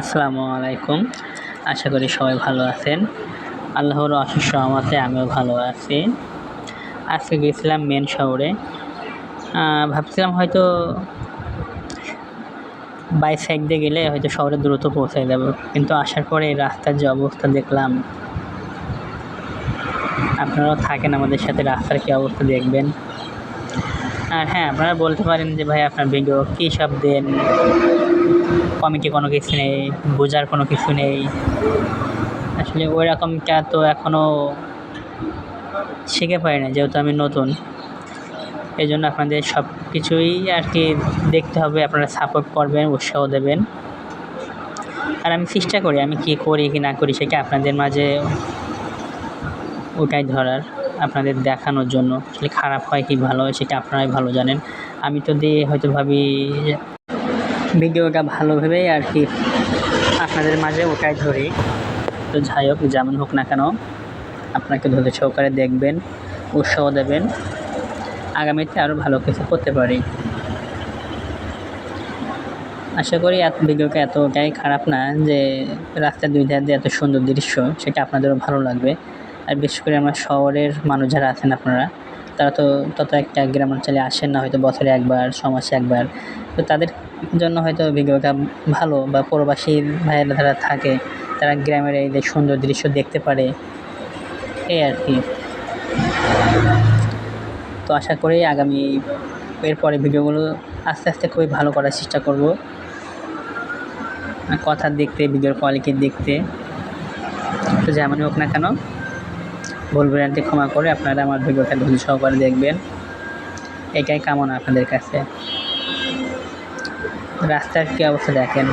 আসসালামু আলাইকুম। আশা করি সবাই ভালো আছেন। আল্লাহর অশেষ রহমতে আমিও ভালো আছি। আজকে গেছিলাম মেন শহরে। ভাবছিলাম হয়তো বাই সাইড দিয়ে গেলে হয়তো শহরে দ্রুত পৌঁছে যাব। কিন্তু আসার পরে রাস্তার যে অবস্থা দেখলাম, আপনারাও থাকেন আমাদের সাথে, রাস্তার কী অবস্থা দেখবেন। আর হ্যাঁ আপনারা বলতে পারেন যে, ভাই, আপনার ভিডিও কী সব দেন? কমিটি কোনো কিছু নেই, বোঝার কোনো কিছু নেই। আসলে ওই রকমটা তো এখনও শিখে পারি না, যেহেতু আমি নতুন। এই জন্য আপনাদের সব কিছুই আর কি দেখতে হবে, আপনারা সাপোর্ট করবেন, উৎসাহ দেবেন। আর আমি চেষ্টা করি, আমি কী করি, কি না করি, সেটা আপনাদের মাঝে ওটাই ধরার, আপনাদের দেখানোর জন্য। আসলে খারাপ হয় কি ভালো হয়, সেটা আপনারাই ভালো জানেন। আমি তো দিয়ে হয়তো ভাবি ভিডিওটা ভালো ভেবেই আর কি আপনাদের মাঝে ওটাই ধরি। তো যাই হোক, যেমন হোক না কেন, আপনাকে ধৈর্য সহকারে দেখবেন, উৎসাহ দেবেন। আগামীতে আরও ভালো কিছু করতে পারি। আশা করি এত ভিডিওটা এতটাই খারাপ না যে রাস্তার দুই ধার দিয়ে এত সুন্দর দৃশ্য, সেটা আপনাদেরও ভালো লাগবে। আর বিশেষ করে আমার শহরের মানুষ যারা আছেন আপনারা, তারা তো তত একটা গ্রামাঞ্চলে আসেন না, হয়তো বছরে একবার ছ মাসে একবার। তো তাদের জন্য হয়তো ভিডিওটা ভালো বা প্রবাসী ভাইয়েরা যারা থাকে, তারা গ্রামের এই সুন্দর দৃশ্য দেখতে পারে, এই আর কি। তো আশা করি আগামী এরপরে ভিডিওগুলো আস্তে আস্তে খুবই ভালো করার চেষ্টা করব। কথার দেখতে ভিডিওর কোয়ালিটির দেখতে। তো যেমনই হোক না কেন, ভুল ভ্রান্তি ক্ষমা করে আপনারা আমার ভিডিওটা ধৈর্য সহকারে দেখবেন। এটাই কামনা আপনাদের কাছে। রাস্তার কী অবস্থা দেখেন।